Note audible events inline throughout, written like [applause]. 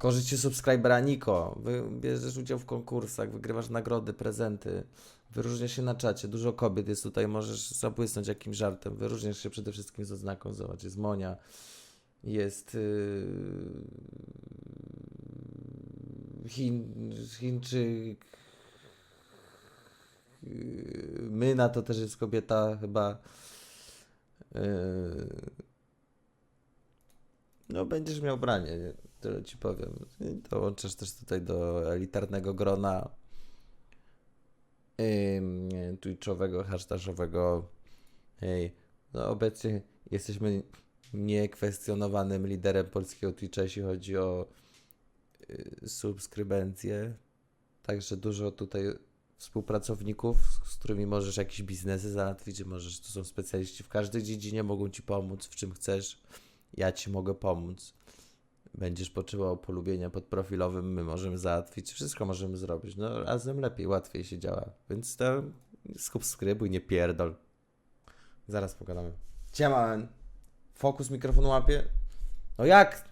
Korzyści subskrybera Niko. Bierzesz udział w konkursach, wygrywasz nagrody, prezenty. Wyróżniasz się na czacie. Dużo kobiet jest tutaj, możesz zabłysnąć jakimś żartem. Wyróżniasz się przede wszystkim z oznaką. Zobacz, jest Monia. Jest yy, Chin, Chińczyk. Yy, Myna to też jest kobieta chyba. Yy, no, będziesz miał branie, nie? Tyle ci powiem. Dołączysz też tutaj do elitarnego grona twitchowego, hashtagowego. Hej, no obecnie jesteśmy niekwestionowanym liderem polskiego Twitcha, jeśli chodzi o y, subskrybencje. Także dużo tutaj współpracowników, z którymi możesz jakieś biznesy załatwić, możesz, to są specjaliści w każdej dziedzinie, mogą ci pomóc w czym chcesz. Ja ci mogę pomóc. Będziesz potrzebował polubienia pod profilowym, my możemy załatwić, wszystko możemy zrobić. No razem lepiej, łatwiej się działa. Więc to subskrybuj, nie pierdol. Zaraz pogadamy. Ciema, fokus mikrofonu łapie. No jak?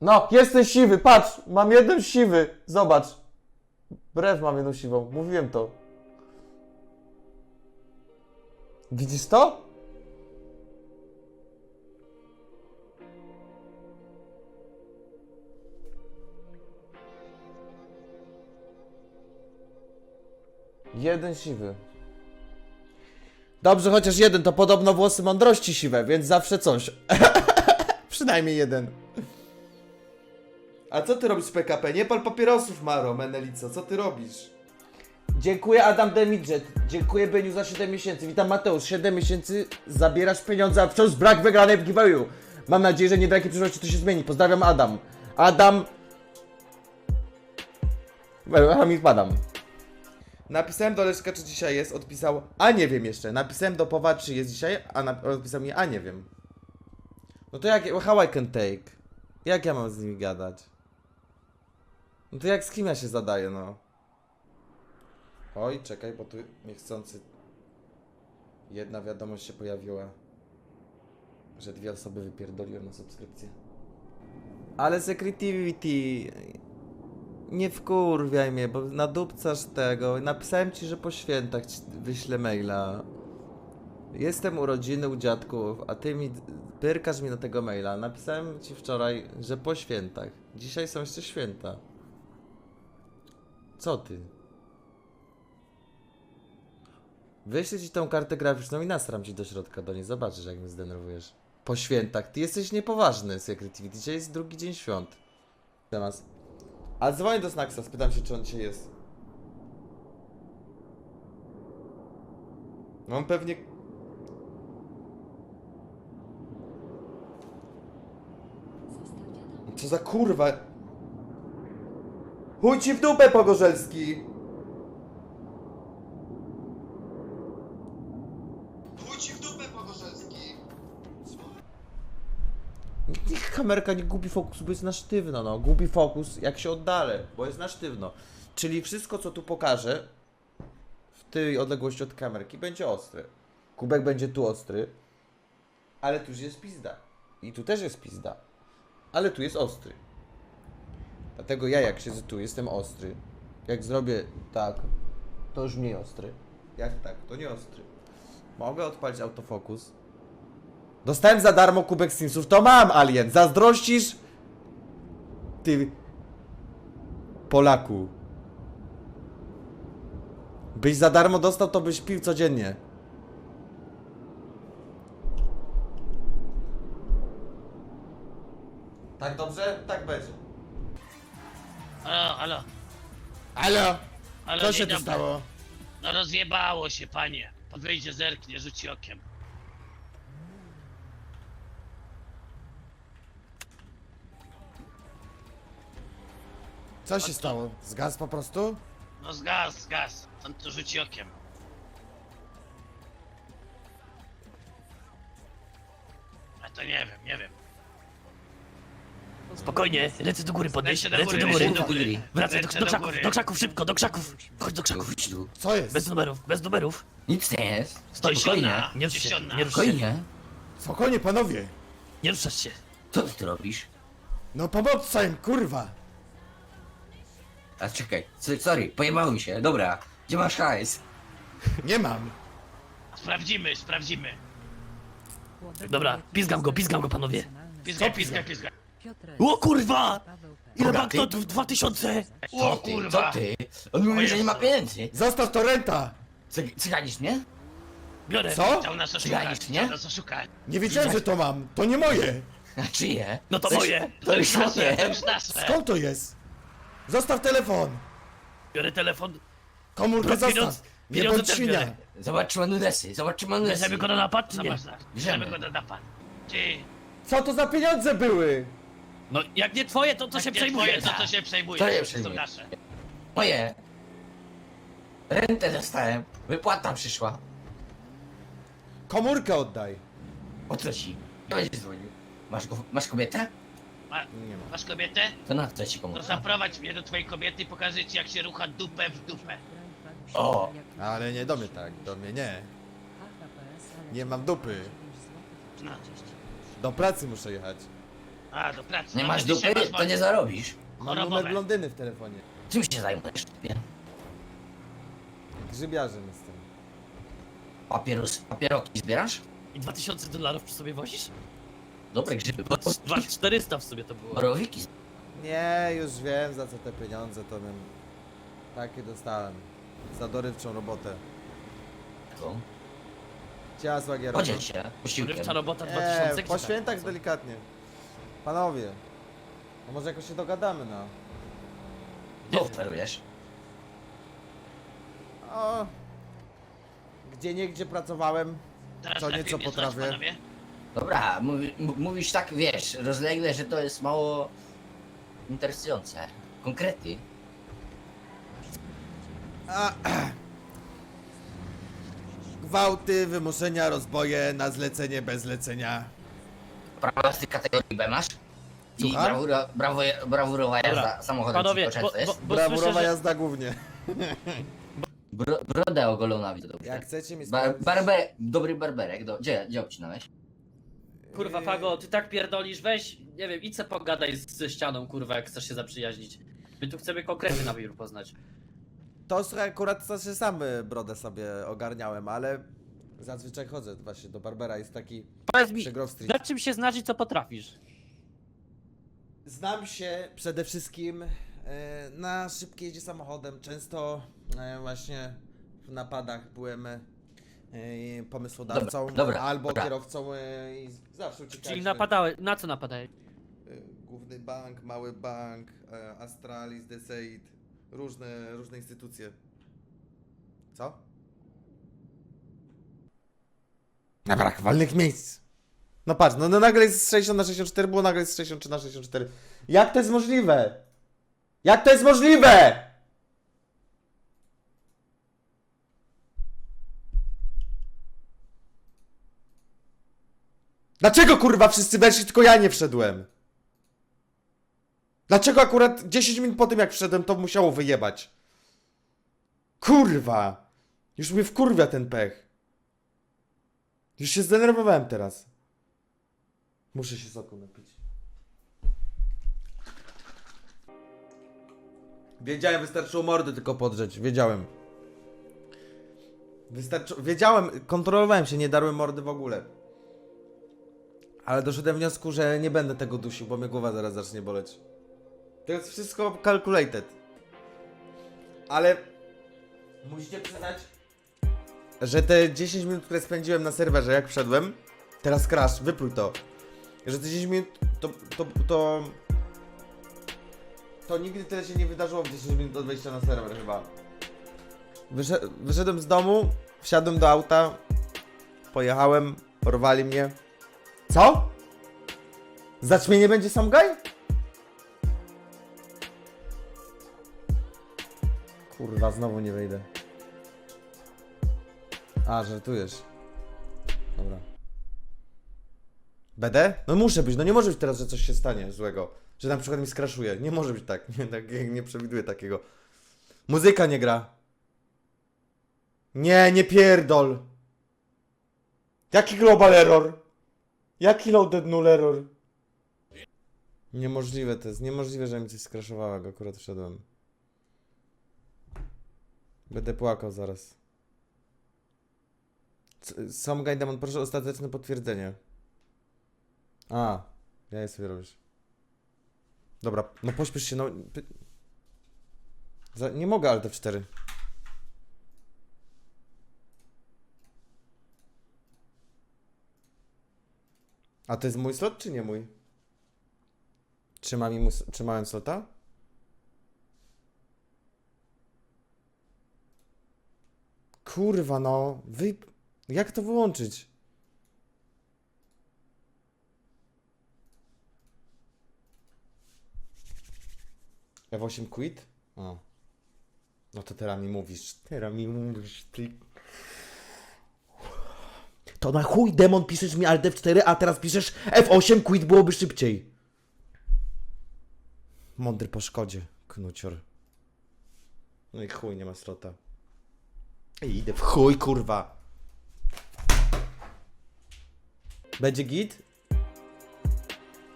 No, jesteś siwy, patrz, mam jeden siwy, zobacz. Brew mam jedną siwą, mówiłem to. Widzisz to? Jeden siwy. Dobrze, chociaż jeden, to podobno włosy mądrości siwe, więc zawsze coś. [laughs] Przynajmniej jeden. A co ty robisz z PKP? Nie pal papierosów, Maro, Menelico, co ty robisz? Dziękuję Adam Demidżet. Dziękuję Beniu za 7 miesięcy. Witam Mateusz. 7 miesięcy zabierasz pieniądze, a wciąż brak wygranej w giveawayu. Mam nadzieję, że nie w przyszłości to się zmieni. Pozdrawiam Adam. Adam... Hamid Padam. Napisałem do Leszka, czy dzisiaj jest, odpisał, a nie wiem jeszcze. Napisałem do Powa, czy jest dzisiaj, a odpisał mi, a nie wiem. No to jak, how I can take? Jak ja mam z nimi gadać? No to jak z kim ja się zadaję, no? Oj, czekaj, bo tu niechcący jedna wiadomość się pojawiła, że dwie osoby wypierdoliłem na subskrypcję. Ale security, nie wkurwiaj mnie, bo nadupcasz tego. Napisałem ci, że po świętach ci wyślę maila. Jestem urodziny u dziadków, a ty mi pyrkasz mi na tego maila. Napisałem ci wczoraj, że po świętach. Dzisiaj są jeszcze święta. Co ty? Wyślę ci tą kartę graficzną i nasram ci do środka do niej. Zobaczysz, jak mnie zdenerwujesz. Po świętach. Ty jesteś niepoważny, Security. Dzisiaj jest drugi dzień świąt. Temat. A dzwonię do Snacksa, spytam się, czy on dzisiaj jest. No on pewnie... Co za kurwa? Chuj ci w dupę, Pogorzelski! Kamerka nie gubi fokus, bo jest na sztywno, no. Gubi fokus, jak się oddalę, bo jest na sztywno. Czyli wszystko, co tu pokażę, w tej odległości od kamerki, będzie ostre. Kubek będzie tu ostry, ale tu już jest pizda. I tu też jest pizda. Ale tu jest ostry. Dlatego ja, jak siedzę tu, jestem ostry. Jak zrobię tak, to już mniej ostry. Jak tak, to nie ostry. Mogę odpalić autofokus. Dostałem za darmo kubek Simsów, to mam, Alien. Zazdrościsz? Ty... Polaku. Byś za darmo dostał, to byś pił codziennie. Tak dobrze? Tak będzie. Halo, halo, Halo, halo, co dzień się tu dobry. stało? No rozjebało się, panie. Pan wyjdzie, zerknie, rzuci okiem. Co się stało? Zgasł po prostu? No zgas, zgas. Pan to rzuci okiem. A to nie wiem, nie wiem. Spokojnie, ręce do góry podnieś, Ręce do ręce góry, do góry. ręce do góry. Wracaj do, do do krzaków, góry. do krzaków, szybko, do krzaków. Chodź do krzaków. Chodź tu. Co jest? Bez numerów, bez numerów. Nic nie jest. Stoi, Spokojnie. Nie rusz się, nie rusz się, Spokojnie. Spokojnie, panowie. nie ruszasz się. Co ty tu robisz? No pomocca im, kurwa. A czekaj, so- sorry, pojebało mi się. Dobra, gdzie masz hajs? Nie mam. Sprawdzimy, sprawdzimy. Dobra, pizgam go, pizgam go, panowie. Piskaj, piskaj, piskaj. O kurwa! Ile Dobra, banknotów? Dwa tysiące! O ty, kurwa. co ty? On mówi, że nie ma pieniędzy. Zostaw to renta. Cy- Cyganisz mnie? Biorę. Co? Chciał nas oszukać, nie? chciał nas oszukać. Nie wiedziałem, że to mam. To nie moje. [laughs] A czyje? No to moje. To już nasze, to moje. już nasze. Skąd to jest? Zostaw telefon. Biorę telefon. Komórkę Pieniądz- zostaw. Nie pieniądze bądź też świnia. biorę. Zobacz, czy ma nudesy, zobacz, czy ma nudesy. Bierzemy go na napad, czy nie? Bierzemy go do napad. Ty, Co to za pieniądze były? No jak nie twoje, to co się przejmuje? twoje, to to się przejmuje. To je To są przejmuje. nasze. Moje. Rentę dostałem. Wypłata przyszła. Komórkę oddaj. O co ci? Nie będziesz dzwonił. Masz, go, masz kobietę? Ma, Nie ma. masz kobietę? To na co ci To zaprowadź mnie do twojej kobiety i pokażę ci jak się rucha dupę w dupę. O. Ale nie do mnie tak, do mnie nie. Nie mam dupy. No. Do pracy muszę jechać. A, do pracy. Nie No, masz dupy, masz to nie zarobisz. Mam Chorobowe. numer blondyny w telefonie. Czym się zajmujesz? typie? Grzybiarzem jestem. Papierus, papieroki zbierasz? I 2000 dolarów przy sobie wozisz? Dobre grzyby, bo 2400 w sobie to było. borowiki. Nie, już wiem za co te pieniądze to bym... Takie dostałem. Za dorywczą robotę. To. Ciasła giera. Podziel się posiłkiem. Rybcza robota 2000 Nie, gdzie po tak? świętach delikatnie. Panowie. No może jakoś się dogadamy, no. Co oferujesz? O. Gdzie nie gdzie pracowałem. Teraz Co nieco potrafię. Dobra, mówi, m- mówisz tak, wiesz, rozlegle, że to jest mało interesujące. Konkrety. A, [clears throat] Gwałty, wymuszenia, rozboje na zlecenie, bez zlecenia. Prawa z tych kategorii B masz? I Słucham? brawura, brawo, brawurowa jazda Dobra, samochodem Panowie, ci bo, bo, jest? bo Brawurowa słyszę, że... jazda głównie. Bro, brodę ogoloną widzę dobrze. Jak chcecie mi Bar, sprawdzić... barber, dobry barberek, do, gdzie, gdzie obcinałeś? Kurwa, Fago, ty tak pierdolisz, weź, nie wiem, idź se pogadaj z- ze ścianą, kurwa, jak chcesz się zaprzyjaźnić. My tu chcemy konkrety na wybiór poznać. To słuchaj, akurat to się sam y, brodę sobie ogarniałem, ale zazwyczaj chodzę właśnie do Barbera, jest taki Powiedz mi, przy Grove Street. na czym się znasz i co potrafisz? Znam się przede wszystkim e, na szybkiej jeździe samochodem. Często e, właśnie w napadach byłem e, pomysłodawcą Dobra, dobra, albo dobra. kierowcą e, i zawsze uciekaliśmy. Czyli napadałeś, na co napadałeś? E, Główny bank, mały bank, e, Astralis, Deseid, różne, różne instytucje. Co? Na brak walnych miejsc. No patrz, no, no nagle jest z 60 na 64, było nagle jest z 63 na 64. Jak to jest możliwe? Jak to jest możliwe? Dlaczego kurwa wszyscy weszli, tylko ja nie wszedłem? Dlaczego akurat 10 minut po tym jak wszedłem to musiało wyjebać? Kurwa! Już mnie wkurwia ten pech. Już się zdenerwowałem teraz. Muszę się soku napić. Wiedziałem, wystarczyło mordy tylko podrzeć. Wiedziałem. Wystarczy... Wiedziałem, kontrolowałem się, nie darłem mordy w ogóle. Ale doszedłem do wniosku, że nie będę tego dusił, bo mnie głowa zaraz zacznie boleć. To jest wszystko calculated. Ale musicie przyznać, że te 10 minut, które spędziłem na serwerze, jak wszedłem, teraz crash, wypluj to. Że te 10 minut to, to, to, to nigdy tyle się nie wydarzyło w 10 minut od wejścia na serwer chyba. Wysze, wyszedłem z domu, wsiadłem do auta, pojechałem, porwali mnie. Co? Zaćmienie będzie sam gaj? Kurwa, znowu nie wejdę. A, żartujesz. Dobra. BD? No muszę być, no nie może być teraz, że coś się stanie złego. Że na przykład mi skraszuje. Nie może być tak. [laughs] Nie, tak, nie przewiduję takiego. Muzyka nie gra. Nie, nie pierdol. Jaki global error? Jaki loaded null error? Niemożliwe to jest. Niemożliwe, że mi coś skraszowało, jak akurat wszedłem. Będę płakał zaraz. C- Sam Gajdamon, proszę ostateczne potwierdzenie. A, ja je sobie robisz. Dobra, no pośpiesz się, no. Za... Nie mogę Alt F4. A to jest mój slot, czy nie mój? Trzyma mi mu... Trzymałem slota? Kurwa no, wy... Jak to wyłączyć? F8 quit? O. No to teraz mi mówisz. Teraz mi mówisz, ty... To na chuj demon piszesz mi Alt F4, a teraz piszesz F8 quit byłoby szybciej. Mądry po szkodzie, knucior. No i chuj, nie ma slota. Ej, idę w chuj, kurwa. Będzie git?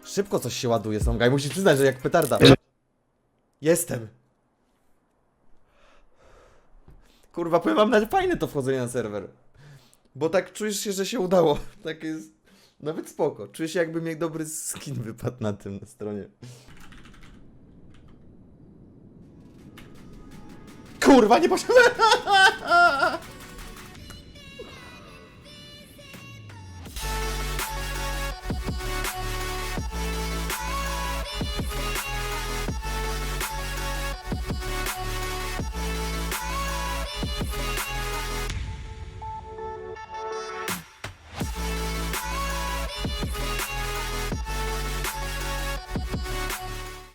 Szybko coś się ładuje, Songaj. Musisz przyznać, że jak petarda. Jestem. Kurwa, powiem wam, fajne to wchodzenie na serwer. Bo tak czujesz się, że się udało. [laughs] Tak jest. Nawet spoko. Czuję się jakby mi dobry skin wypadł na tym na stronie. Kurwa, nie poszedłem! [laughs]